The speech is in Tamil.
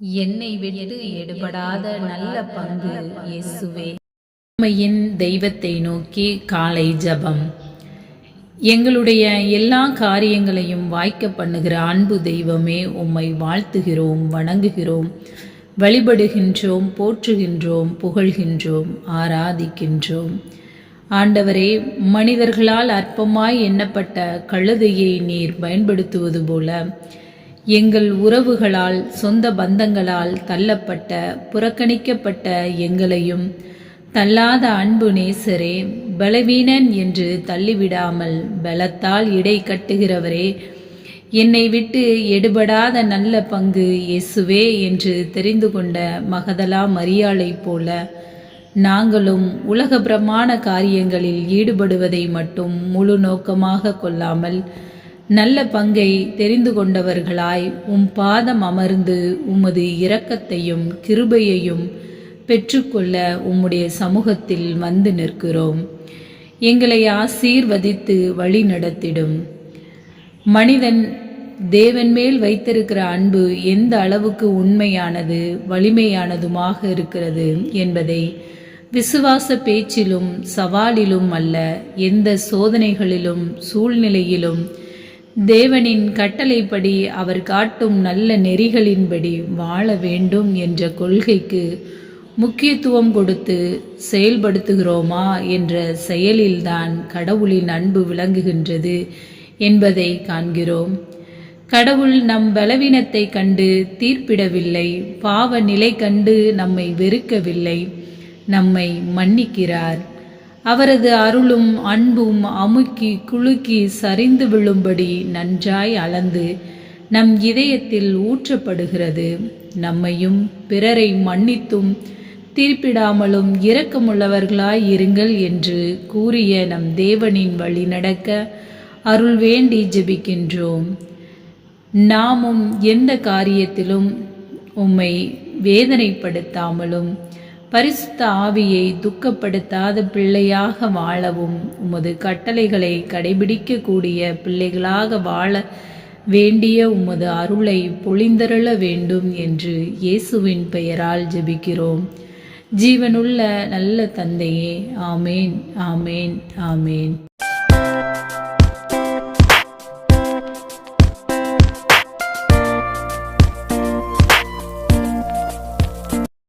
என்னை விட்டு எடுபடாத நல்ல பங்கு இயேசுவே. உண்மையின் தெய்வத்தை நோக்கி காலை ஜபம். எங்களுடைய எல்லா காரியங்களையும் வாய்க்க பண்ணுகிற அன்பு தெய்வமே உம்மை வாழ்த்துகிறோம் வணங்குகிறோம் வழிபடுகின்றோம் போற்றுகின்றோம் புகழ்கின்றோம் ஆராதிக்கின்றோம். ஆண்டவரே மனிதர்களால் அற்பமாய் எண்ணப்பட்ட கழுதையை நீர் பயன்படுத்துவது போல எங்கள் உறவுகளால் சொந்த பந்தங்களால் தள்ளப்பட்ட புறக்கணிக்கப்பட்ட எங்களையும் தள்ளாத அன்பு நேசரே பலவீனன் என்று தள்ளிவிடாமல் பலத்தால் இடை கட்டுகிறவரே என்னை விட்டு எடுபடாத நல்ல பங்கு இயேசுவே என்று தெரிந்து கொண்ட மகதலா மரியாளை போல நாங்களும் உலக பிரமாண காரியங்களில் ஈடுபடுவதை மட்டும் முழு நோக்கமாக கொள்ளாமல் நல்ல பங்கை தெரிந்து கொண்டவர்களாய் உம் பாதம் அமர்ந்து உமது இரக்கத்தையும் கிருபையையும் பெற்றுக்கொள்ள உம்முடைய சமூகத்தில் வந்து நிற்கிறோம். எங்களை ஆசீர்வதித்து வழி நடத்திடும். மனிதன் தேவன் மேல் வைத்திருக்கிற அன்பு எந்த அளவுக்கு உண்மையானது வலிமையானதுமாக இருக்கிறது என்பதை விசுவாச பேச்சிலும் சவாலிலும் அல்ல எந்த சோதனைகளிலும் சூழ்நிலையிலும் தேவனின் கட்டளைப்படி அவர் காட்டும் நல்ல நெறிகளின்படி வாழ வேண்டும் என்ற கொள்கைக்கு முக்கியத்துவம் கொடுத்து செயல்படுத்துகிறோமா என்ற செயலில்தான் கடவுளின் அன்பு விளங்குகின்றது என்பதை காண்கிறோம். கடவுள் நம் பலவீனத்தை கண்டு தீர்ப்பிடவில்லை பாவ நிலை கண்டு நம்மை வெறுக்கவில்லை நம்மை மன்னிக்கிறார். அவரது அருளும் அன்பும் அமுக்கி குலுக்கி சரிந்து விழும்படி நன்றாய் அளந்து நம் இதயத்தில் ஊற்றப்படுகிறது. நம்மையும் பிறரை மன்னித்தும் தீர்ப்பிடாமலும் இரக்கமுள்ளவர்களாய் இருங்கள் என்று கூறிய நம் தேவனின் வழி நடக்க அருள் வேண்டி ஜெபிக்கின்றோம். நாமும் எந்த காரியத்திலும் உம்மை வேதனைப்படுத்தாமலும் பரிசுத்த ஆவியை துக்கப்படுத்தாத பிள்ளையாக வாழவும் உமது கட்டளைகளை கடைபிடிக்கக்கூடிய பிள்ளைகளாக வாழ வேண்டிய உமது அருளை பொழிந்தருள வேண்டும் என்று இயேசுவின் பெயரால் ஜெபிக்கிறோம். ஜீவனுள்ள நல்ல தந்தையே ஆமேன் ஆமேன் ஆமேன்.